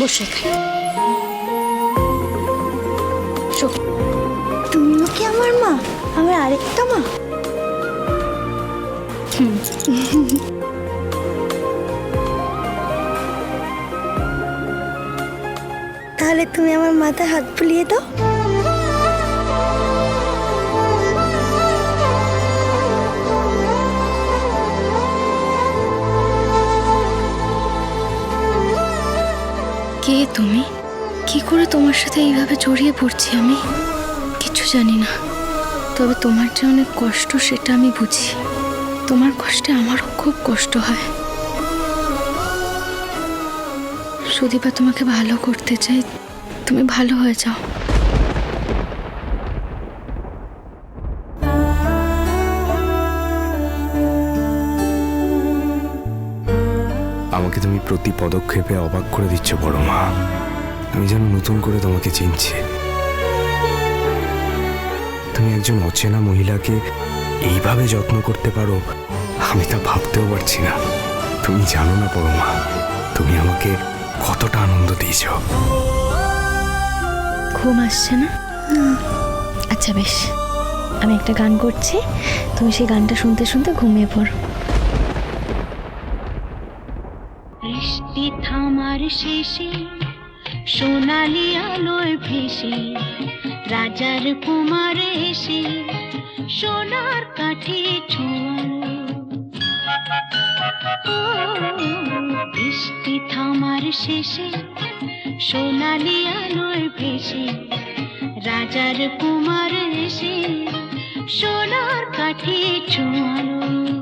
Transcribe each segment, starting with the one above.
বসে তুমিও কি আমার মা? আমার আরেকটা মা? তাহলে তুমি আমার মাথায় হাত বুলিয়ে দাও। কে তুমি? কি করে তোমার সাথে এইভাবে জড়িয়ে পড়ছি আমি? কিছু জানি না। তবে তোমার যে অনেক কষ্ট, সেটা আমি বুঝি। তোমার কষ্টে আমারও খুব কষ্ট হয়। সুদীপা, তোমাকে ভালো করতে চাই। তুমি ভালো হয়ে যাও। আমাকে তুমি প্রতি পদক্ষেপে অবাক করে দিচ্ছ, বড় মা। আমি যেন নতুন করে তোমাকে চিনছি। তুমি একজন অচেনা মহিলাকে এইভাবে যত্ন করতে পারো, আমি তা ভাবতেও পারছি না। তুমি জানো না, বড় মা, তুমি আমাকে কতটা আনন্দ দিয়েছ। ঘুম আসছে না? আচ্ছা বেশ। আমি একটা গান করছি। তুমি সেই গানটা শুনতে শুনতে ঘুমিয়ে পড়ো বৃষ্টি থামার শেষে, সোনালি আলোয় ভেসে, রাজার কুমার এসে, সোনার কাঠে বৃষ্টি থামার শেষে, সোনালি আলোয় ভেসে, রাজার কুমার এসে, সোনার কাঠে ছোঁয়ালো।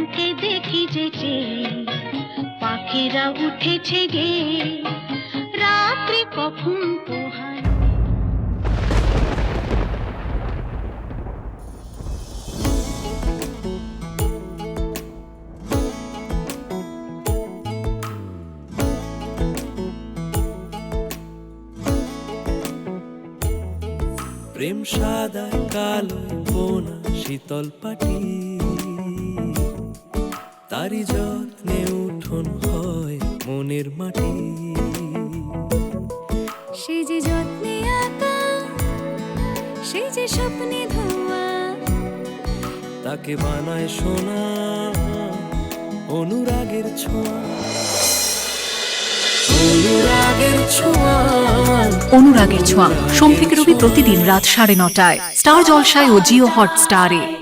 চমকে দেখি যে পাখিরা উঠেছে গে। রাত্রি কখন পোহায়? প্রেম সাদা, কালো, বোনা, শীতল পাটি। তারি যত্নে উঠোন হয় মনের মাটি। সে যে যত্নে আঁকা সে যে স্বপ্নে ধোয়া তাকে বানায় সোনা অনুরাগের ছোঁয়া। অনুরাগের ছোঁয়া। অনুরাগের ছোঁয়া। সোম থেকে রবি প্রতিদিন রাত সাড়ে নটায়। স্টার জলসায় ও জিও হটস্টারে।